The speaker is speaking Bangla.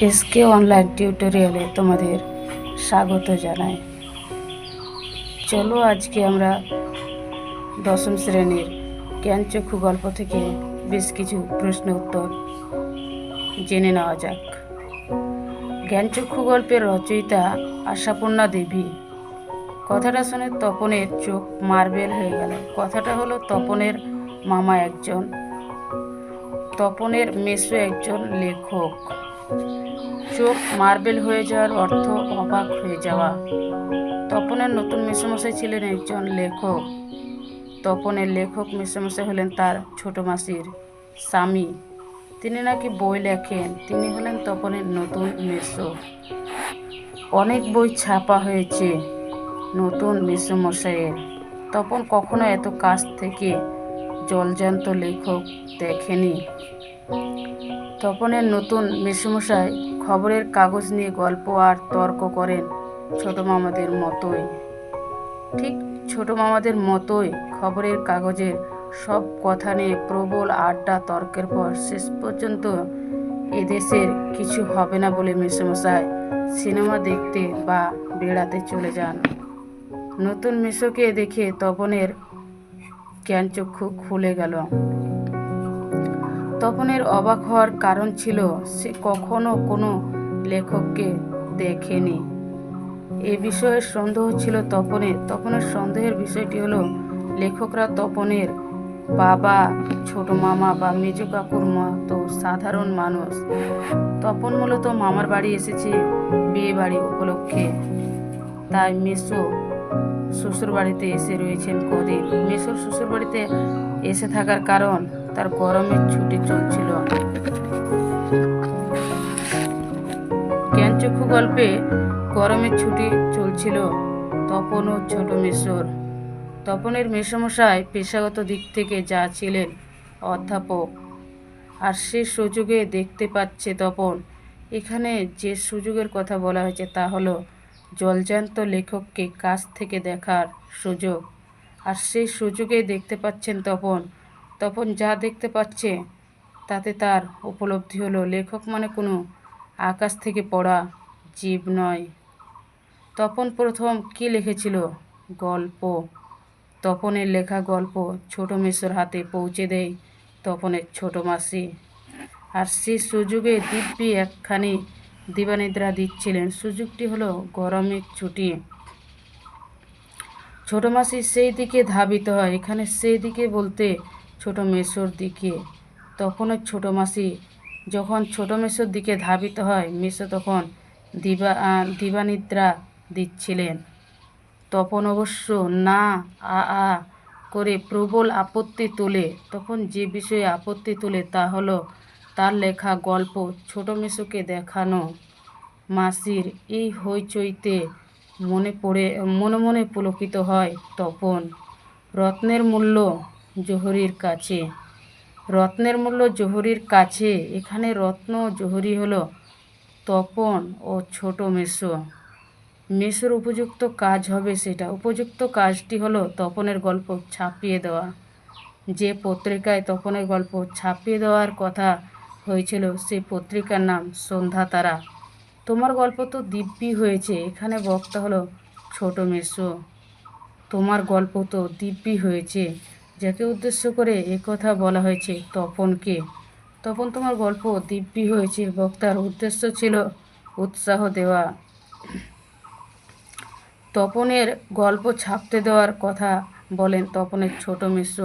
এসকে অনলাইন টিউটোরিয়ালে তোমাদের স্বাগত জানাই। চলো আজকে আমরা দশম শ্রেণির জ্ঞানচক্ষু গল্প থেকে বেশ কিছু প্রশ্ন উত্তর জেনে নেওয়া যাক। জ্ঞানচক্ষু গল্পের রচয়িতা আশাপূর্ণা দেবী। কথাটা শুনে তপনের চোখ মার্বেল হয়ে গেল। কথাটা হলো, তপনের মামা একজন, তপনের মেসো একজন লেখক। চোখ মার্বেল হয়ে যাওয়ার অর্থ অবাক হয়ে যাওয়া। তপনের নতুন মেসোমশাই ছিলেন একজন লেখক। তপনের লেখক মেসোমশাই হলেন তার ছোট মাসির স্বামী। তিনি নাকি বই লেখেন, তিনি হলেন তপনের নতুন মেসো। অনেক বই ছাপা হয়েছে নতুন মেসোমশাইয়ের। তপন কখনো এত কাছ থেকে জলজান্ত লেখক দেখেনি। তপনের নতুন মেসুমশাই খবরের কাগজ নিয়ে গল্প আর তর্ক করেন ছোট মামাদের মতোই। ঠিক ছোট মামাদের মতোই খবরের কাগজের সব কথা নিয়ে প্রবল আড্ডা তর্কের পর শেষ পর্যন্ত এদেশের কিছু হবে না বলে মেসুমশাই সিনেমা দেখতে বা বেড়াতে চলে যান। নতুন মেসোকে দেখে তপনের জ্ঞানচক্ষু খুলে গেল। তপনের অবাক হওয়ার কারণ ছিল সে কখনো কোনো লেখককে দেখেনি। এ বিষয়ে সন্দেহ ছিল তপনের তপনের সন্দেহের বিষয়টি হলো, লেখকরা তপনের বাবা, ছোট মামা বা মেজ কাকুর মতো সাধারণ মানুষ। তপন মূলত মামার বাড়ি এসেছে বিয়ে বাড়ি উপলক্ষে। তাই মেসো শ্বশুর বাড়িতে এসে রয়েছেন কদিন। মেসোর শ্বশুর বাড়িতে এসে থাকার কারণ তার গরমের ছুটি চলছিল। জ্ঞানচক্ষু গল্পে গরমের ছুটি চলছিল তপন ও ছোট মেসোর। তপনের মেসমশাই পেশাগত দিক থেকে যা ছিলেন অধ্যাপক। আর সে সুযোগে দেখতে পাচ্ছে তপন। এখানে যে সুযোগের কথা বলা হয়েছে তা হলো জলজান্ত লেখককে কাছ থেকে দেখার সুযোগ। আর সেই সুযোগে দেখতে পাচ্ছেন তপন। তপন যা দেখতে পাচ্ছে, তাতে তার উপলব্ধি হলো লেখক মানে কোনো আকাশ থেকে পড়া জীব নয়। তপন প্রথম কি লিখেছিল? গল্প। তপনের লেখা গল্প ছোট মেসোর হাতে পৌঁছে দেয় তপনের ছোট মাসি। আর সেই সুযোগে দিব্যি একখানি দিবানিদ্রা দিচ্ছিলেন। সুযোগটি হলো গরমের ছুটি। ছোট মাসি সেই দিকে ধাবিত হয়। এখানে সেই দিকে বলতে ছোট মেসোর দিকে। তখনও ছোট মাসি যখন ছোট মেসোর দিকে ধাবিত হয়, মেসো তখন দিবা দিবানিদ্রা দিচ্ছিলেন। তখন অবশ্য না, আ আ করে প্রবল আপত্তি তোলে। তখন যে বিষয়ে আপত্তি তোলে তা হলো তার লেখা গল্প ছোট মেসোকে দেখানো। মাসির এই হইচইতে মনে পড়ে, মনে মনে পুলকিত হয় তপন। রত্নের মূল্য জহুরির কাছে। রত্নের মূল্য জহুরির কাছে। এখানে রত্ন জহুরি হলো তপন ও ছোট মেসো মেসোর উপযুক্ত কাজ হবে সেটা। উপযুক্ত কাজটি হলো তপনের গল্প ছাপিয়ে দেওয়া। যে পত্রিকায় তপনের গল্প ছাপিয়ে দেওয়ার কথা হয়েছিল সেই পত্রিকার নাম সন্ধ্যা তারা। তোমার গল্প তো দিব্যি হয়েছে, এখানে বক্তা হলো ছোট মেসো। তোমার গল্প তো দিব্যি হয়েছে, যাকে উদ্দেশ্য করে কথা বলা হয়েছে তপনকে। তপন তোমার গল্প দিব্যি হয়েছে, বক্তার উদ্দেশ্য ছিল উৎসাহ দেওয়া। তপনের গল্প ছাপতে দেওয়ার কথা বলেন তপনের ছোট মিশ্র